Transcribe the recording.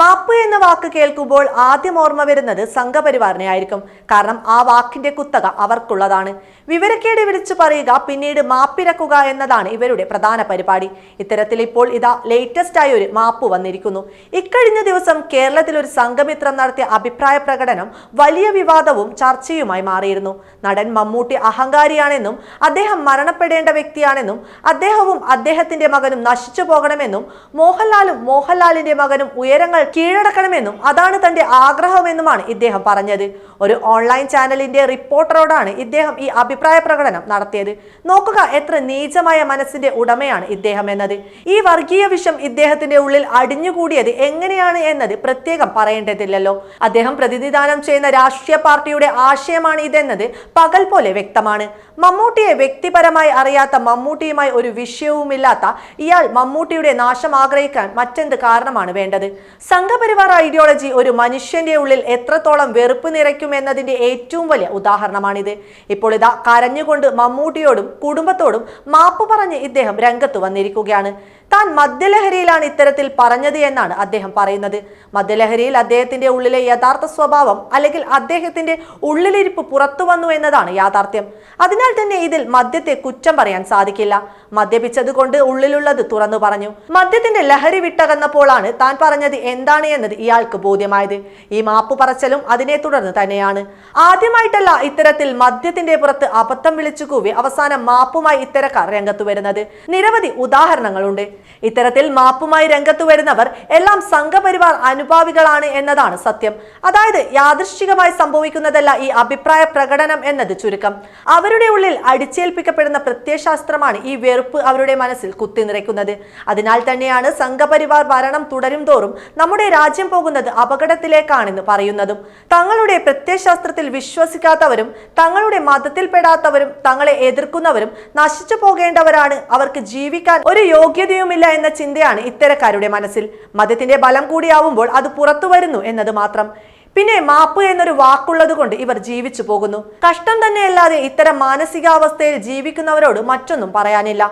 മാപ്പ് എന്ന വാക്ക് കേൾക്കുമ്പോൾ ആദ്യം ഓർമ്മ വരുന്നത് സംഘപരിവാറിനെ ആയിരിക്കും കാരണം ആ വാക്കിന്റെ കുത്തക അവർക്കുള്ളതാണ്. വിവരക്കേട് വിളിച്ചു പറയുക പിന്നീട് മാപ്പിരക്കുക എന്നതാണ് ഇവരുടെ പ്രധാന പരിപാടി. ഇത്തരത്തിൽ ഇപ്പോൾ ഇതാ ലേറ്റസ്റ്റ് ആയി ഒരു മാപ്പ് വന്നിരിക്കുന്നു. ഇക്കഴിഞ്ഞ ദിവസം കേരളത്തിൽ ഒരു സംഘമിത്രം നടത്തിയ അഭിപ്രായ പ്രകടനം വലിയ വിവാദവും ചർച്ചയുമായി മാറിയിരുന്നു. നടൻ മമ്മൂട്ടി അഹങ്കാരിയാണെന്നും അദ്ദേഹം മരണപ്പെടേണ്ട വ്യക്തിയാണെന്നും അദ്ദേഹവും അദ്ദേഹത്തിന്റെ മകനും നശിച്ചു പോകണമെന്നും മോഹൻലാലും മോഹൻലാലിന്റെ മകനും ഉയരങ്ങൾ കീഴടക്കണമെന്നും അതാണ് തന്റെ ആഗ്രഹമെന്നുമാണ് ഇദ്ദേഹം പറഞ്ഞത്. ഒരു ഓൺലൈൻ ചാനലിന്റെ റിപ്പോർട്ടറോടാണ് ഇദ്ദേഹം ഈ അഭിപ്രായ പ്രകടനം നടത്തിയത്. നോക്കുക എത്ര നീചമായ മനസ്സിന്റെ ഉടമയാണ് ഇദ്ദേഹം എന്നത്. ഈ വർഗീയ വിഷം ഇദ്ദേഹത്തിന്റെ ഉള്ളിൽ അടിഞ്ഞുകൂടിയത് എങ്ങനെയാണ് എന്നത് പ്രത്യേകം പറയേണ്ടതില്ലല്ലോ. അദ്ദേഹം പ്രതിനിധാനം ചെയ്യുന്ന രാഷ്ട്രീയ പാർട്ടിയുടെ ആശയമാണ് ഇതെന്നത് പകൽ പോലെ വ്യക്തമാണ്. മമ്മൂട്ടിയെ വ്യക്തിപരമായി അറിയാത്ത മമ്മൂട്ടിയുമായി ഒരു വിഷയവുമില്ലാത്ത ഇയാൾ മമ്മൂട്ടിയുടെ നാശം ആഗ്രഹിക്കാൻ മറ്റെന്ത് കാരണമാണ് വേണ്ടത്? സംഘപരിവാർ ഐഡിയോളജി ഒരു മനുഷ്യന്റെ ഉള്ളിൽ എത്രത്തോളം വെറുപ്പ് നിറയ്ക്കും എന്നതിന്റെ ഏറ്റവും വലിയ ഉദാഹരണമാണിത്. ഇപ്പോൾ ഇതാ കരഞ്ഞുകൊണ്ട് മമ്മൂട്ടിയോടും കുടുംബത്തോടും മാപ്പ് പറഞ്ഞ് ഇദ്ദേഹം രംഗത്ത് വന്നിരിക്കുകയാണ്. താൻ മദ്യലഹരിയിലാണ് ഇത്തരത്തിൽ പറഞ്ഞത് എന്നാണ് അദ്ദേഹം പറയുന്നത്. മദ്യലഹരിയിൽ അദ്ദേഹത്തിന്റെ ഉള്ളിലെ യഥാർത്ഥ സ്വഭാവം അല്ലെങ്കിൽ അദ്ദേഹത്തിന്റെ ഉള്ളിലിരിപ്പ് പുറത്തു വന്നു എന്നതാണ് യാഥാർത്ഥ്യം. അതിനാൽ തന്നെ ഇതിൽ മദ്യത്തെ കുറ്റം പറയാൻ സാധിക്കില്ല. മദ്യപിച്ചത് കൊണ്ട് ഉള്ളിലുള്ളത് തുറന്നു പറഞ്ഞു. മദ്യത്തിന്റെ ലഹരി വിട്ടകന്നപ്പോഴാണ് താൻ പറഞ്ഞത് എന്താണ് എന്നത് ഇയാൾക്ക് ബോധ്യമായത്? ഈ മാപ്പ് പറച്ചലും അതിനെ തുടർന്ന് തന്നെയാണ്. ആദ്യമായിട്ടല്ല ഇത്തരത്തിൽ മദ്യത്തിന്റെ പുറത്ത് അബദ്ധം വിളിച്ചു കൂവി അവസാനം മാപ്പുമായി ഇത്തരക്കാർ രംഗത്തു വരുന്നത്. നിരവധി ഉദാഹരണങ്ങളുണ്ട്. ഇത്തരത്തിൽ മാപ്പുമായി രംഗത്തു വരുന്നവർ എല്ലാം സംഘപരിവാർ അനുഭാവികളാണ് എന്നതാണ് സത്യം. അതായത് യാദൃശ്ചികമായി സംഭവിക്കുന്നതല്ല ഈ അഭിപ്രായ പ്രകടനം എന്നത് ചുരുക്കം. അവരുടെ ഉള്ളിൽ അടിച്ചേൽപ്പിക്കപ്പെടുന്ന പ്രത്യയശാസ്ത്രമാണ് ഈ വെറുപ്പ് അവരുടെ മനസ്സിൽ കുത്തി നിറയ്ക്കുന്നത് അതിനാൽ തന്നെയാണ് സംഘപരിവാർ ഭരണം തുടരും തോറും നമ്മുടെ രാജ്യം പോകുന്നത് അപകടത്തിലേക്കാണെന്ന് പറയുന്നതും തങ്ങളുടെ പ്രത്യയശാസ്ത്രത്തിൽ വിശ്വസിക്കാത്തവരും തങ്ങളുടെ മതത്തിൽപ്പെടാത്തവരും തങ്ങളെ എതിർക്കുന്നവരും നശിച്ചു പോകേണ്ടവരാണ്. അവർക്ക് ജീവിക്കാൻ ഒരു യോഗ്യതയുമില്ല എന്ന ചിന്തയാണ് ഇത്തരക്കാരുടെ മനസ്സിൽ. മതത്തിന്റെ ബലം കൂടിയാവുമ്പോൾ അത് പുറത്തു വരുന്നു എന്നത് മാത്രം. പിന്നെ മാപ്പ് എന്നൊരു വാക്കുള്ളത് കൊണ്ട് ഇവർ ജീവിച്ചു പോകുന്നു. കഷ്ടം തന്നെയല്ലാതെ ഇത്തരം മാനസികാവസ്ഥയിൽ ജീവിക്കുന്നവരോട് മറ്റൊന്നും പറയാനില്ല.